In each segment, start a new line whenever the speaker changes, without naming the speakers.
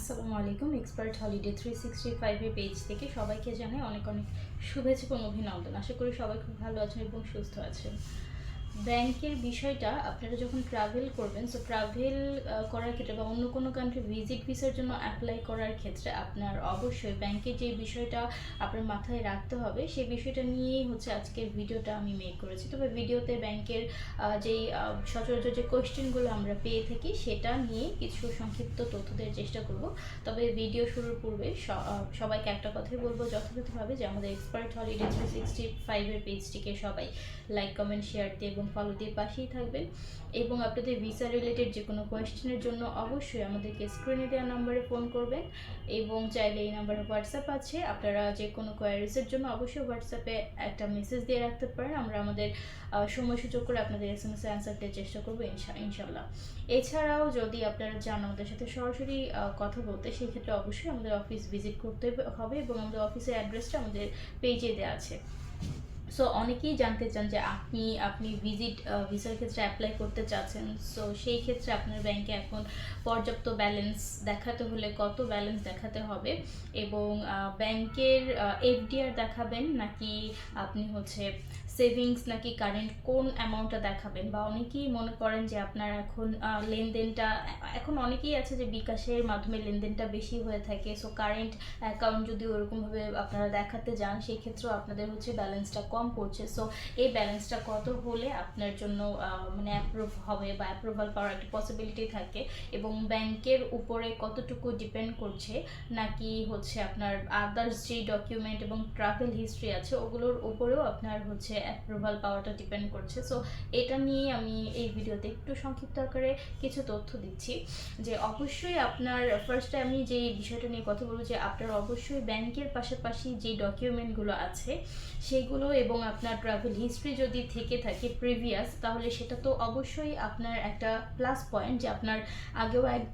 আসসালামু আলাইকুম expert holiday three sixty ফাইভের পেজ থেকে সবাইকে জানাই অনেক অনেক শুভেচ্ছা এবং অভিনন্দন। আশা করি সবাই খুব ভালো আছেন এবং সুস্থ আছেন। ব্যাংকের বিষয়টা আপনারা যখন ট্রাভেল করবেন সো ট্রাভেল করার ক্ষেত্রে বা অন্য কোনো কান্ট্রি ভিজিট ভিসার জন্য অ্যাপ্লাই করার ক্ষেত্রে আপনার অবশ্যই ব্যাংকের যে বিষয়টা আপনার মাথায় রাখতে হবে, সেই বিষয়টা নিয়েই হচ্ছে আজকের ভিডিওটা আমি মেক করেছি। তবে ভিডিওতে ব্যাংকের যেই সচরাচর যে কোয়েশ্চেনগুলো আমরা পেয়ে থাকি, সেটা নিয়ে কিছু সংক্ষিপ্ত তথ্য দেওয়ার চেষ্টা করব। তবে ভিডিও শুরুর পূর্বে সবাইকে একটা কথাই বলব যথাযথভাবে যে আমাদের এক্সপার্ট হলিডে থ্রি সিক্সটি ফাইভের পেজটিকে সবাই লাইক কমেন্ট শেয়ার দিয়ে এবং ফলো দিয়ে পাশেই থাকবেন। এবং আপনাদের ভিসা রিলেটেড যে কোনো কোয়েশ্চেনের জন্য অবশ্যই আমাদেরকে স্ক্রিনে দেওয়া নাম্বারে ফোন করবেন। এবং চাইলে এই নাম্বারে হোয়াটসঅ্যাপ আছে। আপনারা যে কোনো কোয়ারিজের জন্য অবশ্যই হোয়াটসঅ্যাপে একটা মেসেজ দিয়ে রাখতে পারেন। আমরা আমাদের সময় সুযোগ করে আপনাদের এস এম এস অ্যান্সার দেওয়ার চেষ্টা করব ইনশা ইনশাল্লাহ এছাড়াও যদি আপনারা চান আমাদের সাথে সরাসরি কথা বলতে সেই ক্ষেত্রে অবশ্যই আমাদের অফিস ভিজিট করতে হবে এবং আমাদের অফিসের অ্যাড্রেসটা আমাদের পেজে দেওয়া আছে। সো অনেকেই জানতে চান যে আপনি আপনি ভিজিট ভিসার ক্ষেত্রে অ্যাপ্লাই করতে চাচ্ছেন। সো সেই ক্ষেত্রে আপনার ব্যাংকে এখন পর্যাপ্ত ব্যালেন্স দেখাতে হলে কত ব্যালেন্স দেখাতে হবে? এবং ব্যাংকের এফডিআর দেখাবেন নাকি আপনি হচ্ছে সেভিংস নাকি কারেন্ট কোন অ্যামাউন্টটা দেখাবেন? বা অনেকেই মনে করেন যে আপনার এখন লেনদেনটা, এখন অনেকেই আছে যে বিকাশের মাধ্যমে লেনদেনটা বেশি হয়ে থাকে। সো কারেন্ট অ্যাকাউন্ট যদি ওরকমভাবে আপনারা দেখাতে যান, সেই ক্ষেত্রেও আপনাদের হচ্ছে ব্যালেন্সটা কম পড়ছে সো এই ব্যালেন্সটা কত হলে আপনার জন্য মানে অ্যাপ্রুভ হবে বা অ্যাপ্রুভাল পাওয়ার একটা পসিবিলিটি থাকে এবং ব্যাংকের উপরে কতটুকু ডিপেন্ড করছে, নাকি হচ্ছে আপনার আদার্স যে ডকুমেন্ট এবং ট্রাভেল হিস্ট্রি আছে, ওগুলোর উপরেও আপনার হচ্ছে অ্যাপ্রুভাল পাওয়াটা ডিপেন্ড করছে সো এটা নিয়ে আমি এই ভিডিওতে একটু সংক্ষিপ্ত আকারে কিছু তথ্য দিচ্ছি, যে অবশ্যই আপনার ফার্স্টে আমি যে বিষয়টা নিয়ে কথা বলব, যে আপনার অবশ্যই ব্যাংকের পাশাপাশি যে ডকুমেন্টগুলো আছে, সেগুলো এবং আপনার ট্রাভেল হিস্ট্রি যদি থেকে থাকে প্রিভিয়াস তাহলে সেটা তো অবশ্যই আপনার একটা প্লাস পয়েন্ট যে আপনার আগেও এক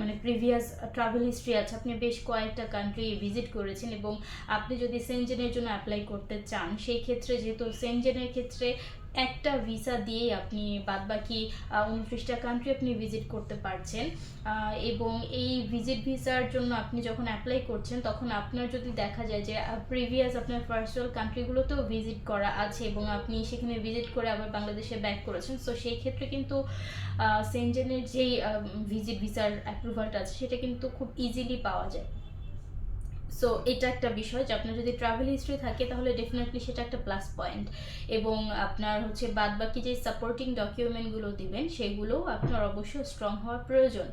মানে প্রিভিয়াস ট্রাভেল হিস্ট্রি আছে। আপনি বেশ কয়েকটা কান্ট্রি ভিজিট করেছেন এবং আপনি যদি সেনজেনের জন্য অ্যাপ্লাই করতে চান, সেই ক্ষেত্রে যেহেতু সেনজেনের ক্ষেত্রে একটা ভিসা দিয়েই আপনি বাদবাকি উনত্রিশটা কান্ট্রি আপনি ভিজিট করতে পারছেন। এবং এই ভিজিট ভিসার জন্য আপনি যখন অ্যাপ্লাই করছেন, তখন আপনার যদি দেখা যায় যে প্রিভিয়াস আপনার ফার্স্টাল কান্ট্রিগুলোতেও ভিজিট করা আছে এবং আপনি সেখানে ভিজিট করে আবার বাংলাদেশে ব্যাক করেছেন সো সেই ক্ষেত্রে কিন্তু সেনজেনের যেই ভিজিট ভিসার অ্যাপ্রুভালটা আছে, সেটা কিন্তু খুব ইজিলি পাওয়া যায়। সো এটা একটা বিষয় যে আপনার যদি ট্রাভেল হিস্ট্রি থাকে, তাহলে ডেফিনেটলি সেটা একটা প্লাস পয়েন্ট এবং আপনার হচ্ছে বাদবাকি যে সাপোর্টিং ডকুমেন্টগুলো দিবেন সেগুলোও আপনার অবশ্যই স্ট্রং হওয়ার প্রয়োজন।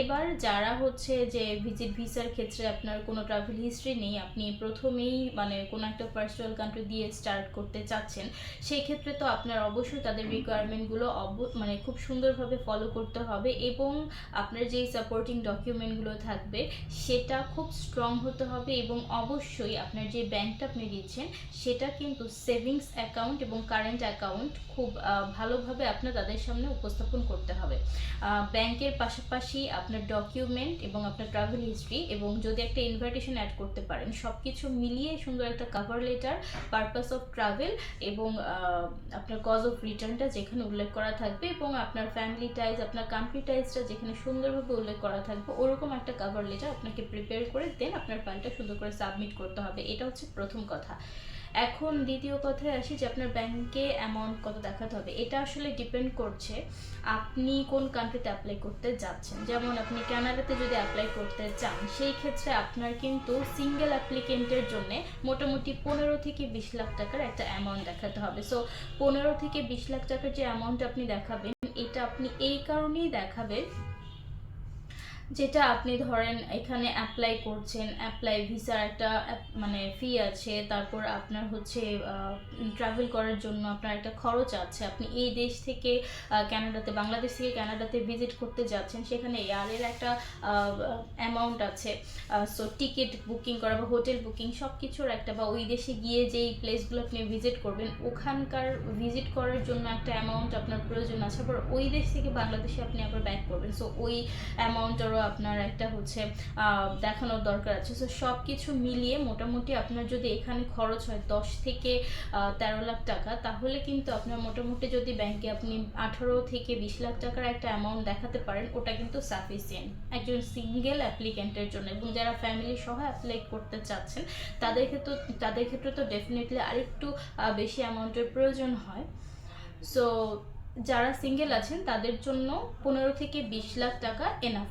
এবার যারা হচ্ছে যে ভিজিট ভিসার ক্ষেত্রে আপনার কোনো ট্রাভেল হিস্ট্রি নেই, আপনি প্রথমেই মানে কোনো একটা পার্সোনাল কান্ট্রি দিয়ে স্টার্ট করতে চাচ্ছেন সেই ক্ষেত্রে তো আপনার অবশ্যই তাদের রিকোয়ারমেন্টগুলো অব মানে খুব সুন্দরভাবে ফলো করতে হবে এবং আপনার যেই সাপোর্টিং ডকুমেন্টগুলো থাকবে, সেটা খুব স্ট্রং হতে হবে। এবং অবশ্যই আপনার যে ব্যাংকটা আপনি দিচ্ছেন, সেটা কিন্তু সেভিংস অ্যাকাউন্ট এবং কারেন্ট অ্যাকাউন্ট খুব ভালোভাবে আপনার তাদের সামনে উপস্থাপন করতে হবে। ব্যাংকের পাশাপাশি আপনার ডকুমেন্ট এবং আপনার ট্রাভেল হিস্ট্রি এবং যদি একটা ইনভাইটেশন অ্যাড করতে পারেন সব কিছু মিলিয়ে সুন্দর একটা cover letter purpose of travel এবং আপনার কজ অফ রিটার্নটা যেখানে উল্লেখ করা থাকবে এবং আপনার ফ্যামিলি টাইজ আপনার কান্ট্রি টাইজটা যেখানে সুন্দরভাবে উল্লেখ করা থাকবে, ওরকম একটা কাভার লেটার আপনাকে প্রিপেয়ার করে দেন আপনার ফাইলটা সুন্দর করে সাবমিট করতে হবে, এটা হচ্ছে প্রথম কথা। এখন দ্বিতীয় কথায় আসি যে আপনার ব্যাংকে অ্যামাউন্ট কত দেখাতে হবে, এটা আসলে ডিপেন্ড করছে আপনি কোন কান্ট্রিতে অ্যাপ্লাই করতে যাচ্ছেন। যেমন আপনি কানাডাতে যদি অ্যাপ্লাই করতে চান, সেই ক্ষেত্রে আপনার কিন্তু সিঙ্গেল অ্যাপ্লিকেন্টের জন্য মোটামুটি পনেরো থেকে বিশ লাখ টাকার একটা অ্যামাউন্ট দেখাতে হবে। সো পনেরো থেকে বিশ লাখ টাকার যে অ্যামাউন্ট আপনি দেখাবেন, এটা আপনি এই কারণেই দেখাবেন যেটা আপনি ধরেন এখানে অ্যাপ্লাই করছেন অ্যাপ্লাই ভিসার একটা মানে ফি আছে তারপর আপনার হচ্ছে ট্রাভেল করার জন্য আপনার একটা খরচ আছে। আপনি এই দেশ থেকে আহ, কানাডাতে বাংলাদেশ থেকে কানাডাতে ভিজিট করতে যাচ্ছেন সেখানে এয়ারের একটা অ্যামাউন্ট আছে। সো টিকিট বুকিং করা বা হোটেল বুকিং সব কিছুর একটা বা ওই দেশে গিয়ে যেই প্লেসগুলো আপনি ভিজিট করবেন ওখানকার ভিজিট করার জন্য একটা অ্যামাউন্ট আপনার প্রয়োজন আছে আবার ওই দেশ থেকে বাংলাদেশে আপনি আবার ব্যাক করবেন। সো ওই অ্যামাউন্টটারও তারপরও আপনার একটা হচ্ছে দেখানোর দরকার আছে। সো সব কিছু মিলিয়ে মোটামুটি আপনার যদি এখানে খরচ হয় দশ থেকে তেরো লাখ টাকা, তাহলে কিন্তু আপনার মোটামুটি যদি ব্যাংকে আপনি আঠারো থেকে বিশ লাখ টাকার একটা অ্যামাউন্ট দেখাতে পারেন, ওটা কিন্তু সাফিসিয়েন্ট একজন সিঙ্গেল অ্যাপ্লিকেন্টের জন্য এবং যারা ফ্যামিলি সহ অ্যাপ্লাই করতে চাচ্ছেন, তাদের ক্ষেত্রে তাদের ক্ষেত্রে তো ডেফিনেটলি আরেকটু বেশি অ্যামাউন্টের প্রয়োজন হয়। সো যারা সিঙ্গেল আছেন, তাদের জন্য পনেরো থেকে বিশ লাখ টাকা এনাফ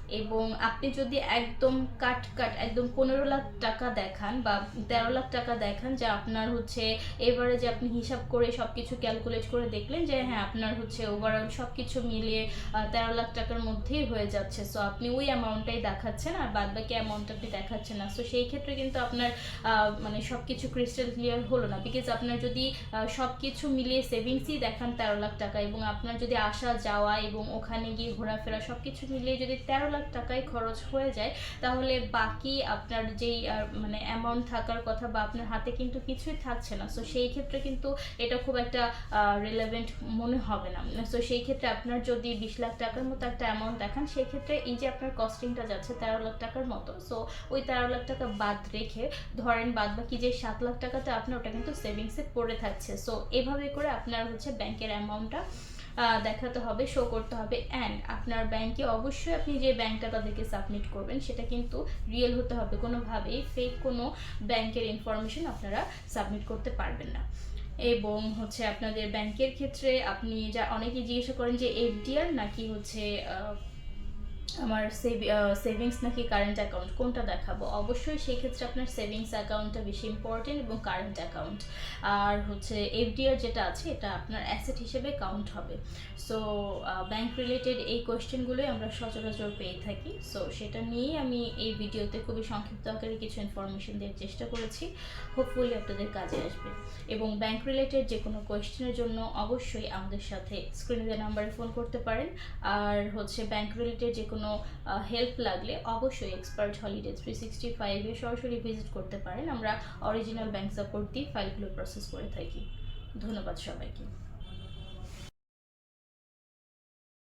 এবং আপনি যদি একদম কাট কাট, একদম পনেরো লাখ টাকা দেখান বা তেরো লাখ টাকা দেখান যে আপনার হচ্ছে এবারে যে আপনি হিসাব করে সব কিছু ক্যালকুলেট করে দেখলেন যে হ্যাঁ আপনার হচ্ছে ওভারঅল সব কিছু মিলিয়ে তেরো লাখ টাকার মধ্যেই হয়ে যাচ্ছে। সো আপনি ওই অ্যামাউন্টটাই দেখাচ্ছেন আর বাদ বাকি অ্যামাউন্ট আপনি দেখাচ্ছেন না। সো সেই ক্ষেত্রে কিন্তু আপনার মানে সব কিছু ক্রিস্টাল ক্লিয়ার হলো না। বিকজ আপনার যদি সব কিছু মিলিয়ে সেভিংসই দেখান তেরো লাখ টাকা এবং আপনার যদি আসা যাওয়া এবং ওখানে গিয়ে ঘোরাফেরা সব কিছু মিলিয়ে যদি তেরো লাখ টাকায় খরচ হয়ে যায়, তাহলে বাকি আপনার যেই মানে অ্যামাউন্ট থাকার কথা বা আপনার হাতে কিন্তু কিছুই থাকছে না। সো সেই ক্ষেত্রে কিন্তু এটা খুব একটা রিলেভেন্ট মনে হবে না। সো সেই ক্ষেত্রে আপনার যদি বিশ লাখ টাকার মতো একটা অ্যামাউন্ট দেখান, সেই ক্ষেত্রে এই যে আপনার কস্টিংটা যাচ্ছে তেরো লাখ টাকার মতো সো ওই তেরো লাখ টাকা বাদ রেখে ধরেন বাদ বাকি যে সাত লাখ টাকাটা আপনার, ওটা কিন্তু সেভিংসে পড়ে থাকছে। সো এভাবে করে আপনার হচ্ছে ব্যাংকের অ্যামাউন্টটা দেখাতে হবে শো করতে হবে। অ্যান্ড আপনার ব্যাংকে অবশ্যই আপনি যে ব্যাংকটা তাদেরকে সাবমিট করবেন, সেটা কিন্তু রিয়েল হতে হবে। কোনোভাবেই ফেক কোনো ব্যাংকের ইনফরমেশন আপনারা সাবমিট করতে পারবেন না। এবং হচ্ছে আপনাদের ব্যাংকের ক্ষেত্রে আপনি যা অনেকে জিজ্ঞাসা করেন যে এফডিআর নাকি হচ্ছে আমার সেভিংস নাকি কারেন্ট অ্যাকাউন্ট কোনটা দেখাবো? অবশ্যই সেই ক্ষেত্রে আপনার সেভিংস অ্যাকাউন্টটা বেশি ইম্পর্টেন্ট এবং কারেন্ট অ্যাকাউন্ট আর হচ্ছে এফডিআর যেটা আছে, এটা আপনার অ্যাসেট হিসেবে কাউন্ট হবে। সো ব্যাংক রিলেটেড এই কোয়েশ্চেনগুলোই আমরা সচরাচর পেয়ে থাকি। সো সেটা নিয়েই আমি এই ভিডিওতে খুবই সংক্ষিপ্ত আকারে কিছু ইনফরমেশন দেওয়ার চেষ্টা করেছি। হোপফুলি আপনাদের কাজে আসবে। এবং ব্যাংক রিলেটেড যে কোনো কোয়েশ্চেনের জন্য অবশ্যই আমাদের সাথে স্ক্রিনে দেওয়া নাম্বারে ফোন করতে পারেন। আর হচ্ছে ব্যাংক রিলেটেড যে কোনো হেল্প লাগলে অবশ্যই এক্সপার্ট হলিডে থ্রি সিক্সটি ফাইভে সরাসরি ভিজিট করতে পারেন। আমরা অরিজিনাল ব্যাংক সাপোর্ট দিয়ে ফাইলগুলো প্রসেস করে থাকি। ধন্যবাদ সবাইকে।